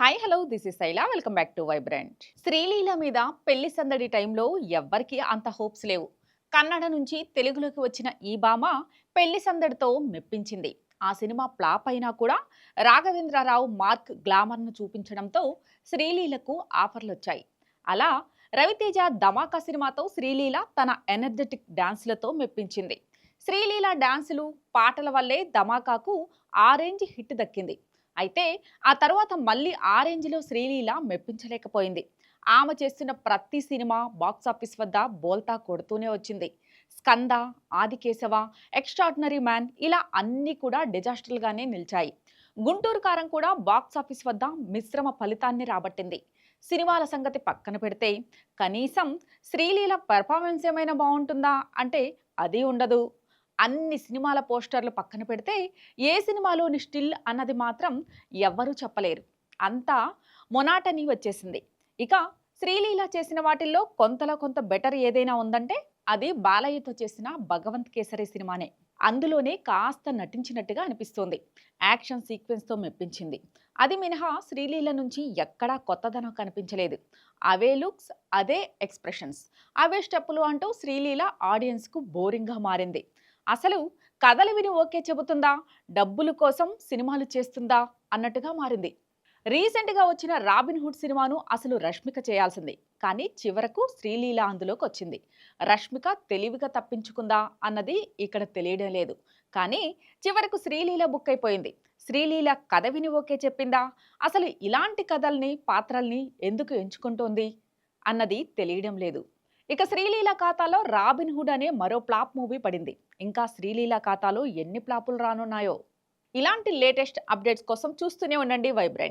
Hi hello this is Shaila welcome back to vibrant Sreeleela మీద పెళ్ళి సందడి టైంలో ఎవ్వరికి అంత హోప్స్ లేవు. కన్నడ నుంచి తెలుగులోకి వచ్చిన ఈ భామ పెళ్ళి సందడితో మెప్పించింది. ఆ సినిమా ప్లాప్ అయినా కూడా రాఘవేంద్రరావు మార్క్ గ్లామర్ను చూపించడంతో శ్రీలీలకు ఆఫర్లు వచ్చాయి అలా రవితేజ ధమాకా సినిమాతో శ్రీలీల తన ఎనర్జెటిక్ డాన్స్లతో మెప్పించింది. శ్రీలీల డాన్సులు పాటల వల్లే ధమాకాకు ఆరెంజ్ హిట్ దక్కింది. అయితే ఆ తర్వాత మళ్ళీ ఆ రేంజ్లో శ్రీలీల మెప్పించలేకపోయింది. ఆమె చేస్తున్న ప్రతి సినిమా బాక్సాఫీస్ వద్ద బోల్తా కొడుతూనే వచ్చింది. స్కంద ఆదికేశవ ఎక్స్ట్రాడినరీ మ్యాన్ ఇలా అన్నీ కూడా డిజాస్టర్లుగానే నిలిచాయి. గుంటూరు కారం కూడా బాక్సాఫీస్ వద్ద మిశ్రమ ఫలితాన్ని రాబట్టింది. సినిమాల సంగతి పక్కన పెడితే కనీసం శ్రీలీల పెర్ఫార్మెన్స్ ఏమైనా బాగుంటుందా? అంటే అది ఉండదు. అన్ని సినిమాల పోస్టర్లు పక్కన పెడితే ఏ సినిమాలోని స్టిల్ అన్నది మాత్రం ఎవ్వరూ చెప్పలేరు. అంతా మొనాటని వచ్చేసింది. ఇక శ్రీలీల చేసిన వాటిల్లో కొంతలో కొంత బెటర్ ఏదైనా ఉందంటే అది బాలయ్యతో చేసిన భగవంత్ కేసరి సినిమానే. అందులోనే కాస్త నటించినట్టుగా అనిపిస్తోంది. యాక్షన్ సీక్వెన్స్తో మెప్పించింది. అది మినహా శ్రీలీల నుంచి ఎక్కడా కొత్తదనం కనిపించలేదు. అవే లుక్స్ అదే ఎక్స్ప్రెషన్స్. అవే స్టెప్పులు అంటూ శ్రీలీల ఆడియన్స్కు బోరింగ్గా మారింది. అసలు కథలు విని ఓకే చెబుతుందా? డబ్బుల కోసం సినిమాలు చేస్తుందా? అన్నట్టుగా మారింది. రీసెంట్గా వచ్చిన రాబిన్ హుడ్ సినిమాను అసలు రష్మిక చేయాల్సింది. కానీ చివరకు శ్రీలీల అందులోకి వచ్చింది. రష్మిక తెలివిగా తప్పించుకుందా అన్నది ఇక్కడ తెలియడం లేదు. కానీ చివరకు శ్రీలీల బుక్ అయిపోయింది. శ్రీలీల కథ విని ఓకే చెప్పిందా? అసలు ఇలాంటి కథల్ని పాత్రల్ని ఎందుకు ఎంచుకుంటోంది? అన్నది తెలియడం లేదు. ఇక శ్రీలీల ఖాతాలో రాబిన్ హుడ్ అనే మరో ప్లాప్ మూవీ పడింది. ఇంకా శ్రీలీల ఖాతాలో ఎన్ని ప్లాపులు రానున్నాయో? ఇలాంటి లేటెస్ట్ అప్డేట్స్ కోసం చూస్తూనే ఉండండి వైబ్రెంట్.